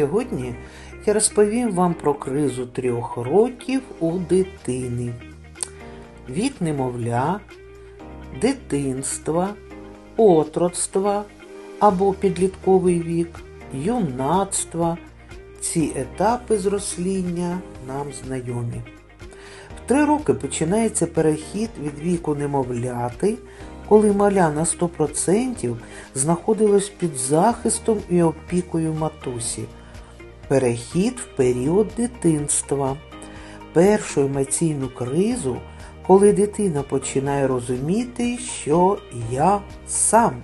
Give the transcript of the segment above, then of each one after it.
Сьогодні я розповім вам про кризу трьох років у дитини. Вік немовля, дитинства, отроцтва або підлітковий вік, юнацтва. Ці етапи зросління нам знайомі. В три роки починається перехід від віку немовляти, коли маля на 100% знаходилась під захистом і опікою матусі. Перехід в період дитинства, першу емоційну кризу, коли дитина починає розуміти, що я сам,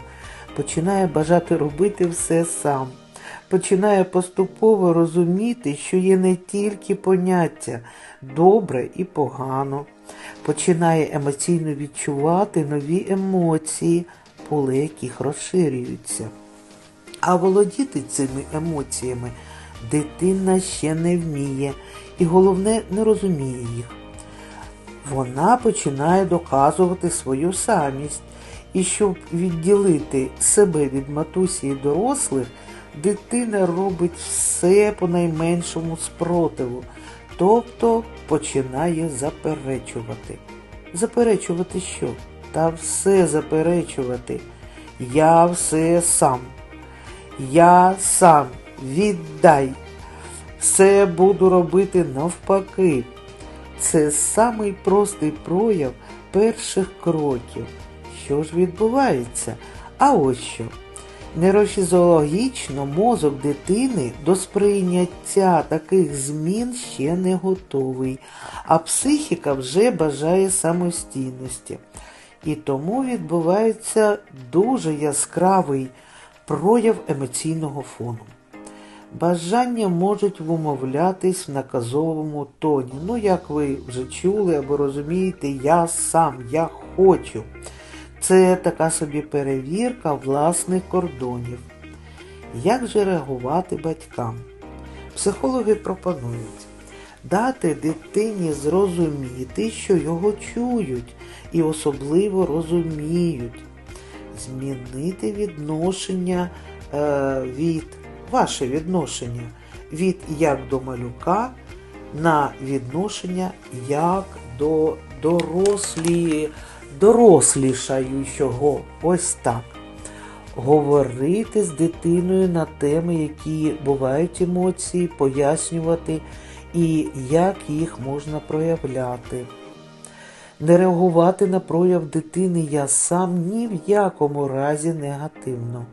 починає бажати робити все сам, починає поступово розуміти, що є не тільки поняття добре і погано, починає емоційно відчувати нові емоції, поле яких розширюються. А володіти цими емоціями дитина ще не вміє і головне не розуміє їх. Вона починає доказувати свою самість, і щоб відділити себе від матусі і дорослих, дитина робить все по найменшому спротиву, тобто починає заперечувати. Заперечувати що? Та все заперечувати. Я все сам. Я сам віддай. Все буду робити навпаки. Це самий простий прояв перших кроків. Що ж відбувається? А ось що. Нейрофізіологічно мозок дитини до сприйняття таких змін ще не готовий, а психіка вже бажає самостійності. І тому відбувається дуже яскравий прояв емоційного фону. Бажання можуть вимовлятись в наказовому тоні. Ну, як ви вже чули або розумієте, я сам, я хочу. Це така собі перевірка власних кордонів. Як же реагувати батькам? Психологи пропонують дати дитині зрозуміти, що його чують і особливо розуміють, змінити відношення е, від ваше відношення від як до малюка на відношення як до дорослі, дорослішаючого. Ось так. Говорити з дитиною на теми, які бувають емоції, пояснювати і як їх можна проявляти. Не реагувати на прояв дитини я сам ні в якому разі негативно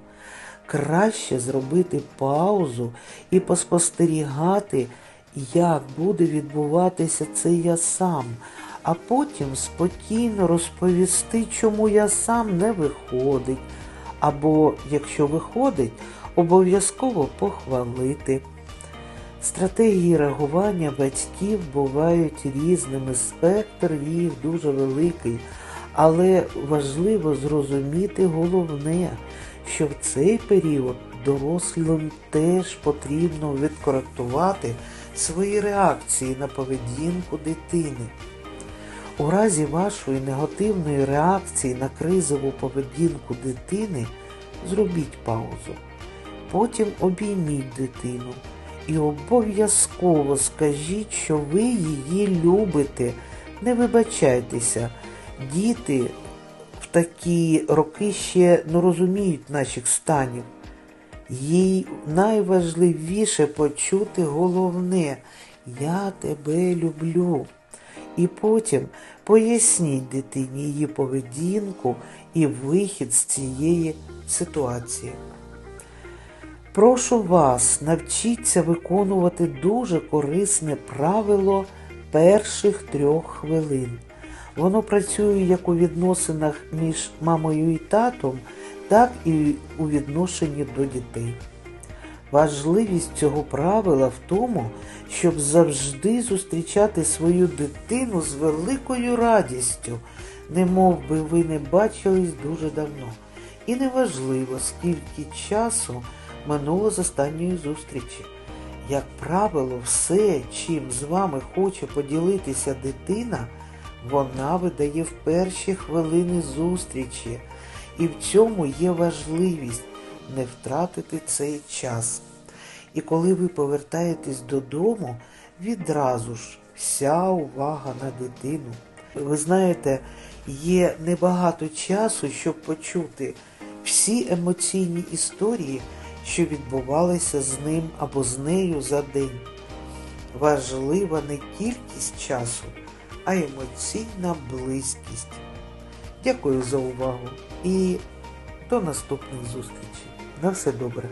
краще зробити паузу і поспостерігати, як буде відбуватися це я сам, а потім спокійно розповісти, чому я сам не виходить, або, якщо виходить, обов'язково похвалити. Стратегії реагування батьків бувають різними, спектр їх дуже великий, але важливо зрозуміти головне, що в цей період дорослим теж потрібно відкоректувати свої реакції на поведінку дитини. У разі вашої негативної реакції на кризову поведінку дитини зробіть паузу. Потім обійміть дитину і обов'язково скажіть, що ви її любите. Не вибачайтеся, діти в такі роки ще не розуміють наших станів. Їй найважливіше почути головне Я тебе люблю. І потім поясніть дитині її поведінку і вихід з цієї ситуації. Прошу вас, навчіться виконувати дуже корисне правило перших трьох хвилин. Воно працює як у відносинах між мамою і татом, так і у відношенні до дітей. Важливість цього правила в тому, щоб завжди зустрічати свою дитину з великою радістю, немов би ви не бачились дуже давно. І неважливо, скільки часу минуло з останньої зустрічі. Як правило, все, чим з вами хоче поділитися дитина, вона видає в перші хвилини зустрічі, і в цьому є важливість не втратити цей час. І коли ви повертаєтесь додому, відразу ж вся увага на дитину. Ви знаєте, є небагато часу, щоб почути всі емоційні історії, що відбувалися з ним або з нею за день. Важлива не кількість часу, а емоційна близькість. Дякую за увагу і до наступних зустрічей. На все добре.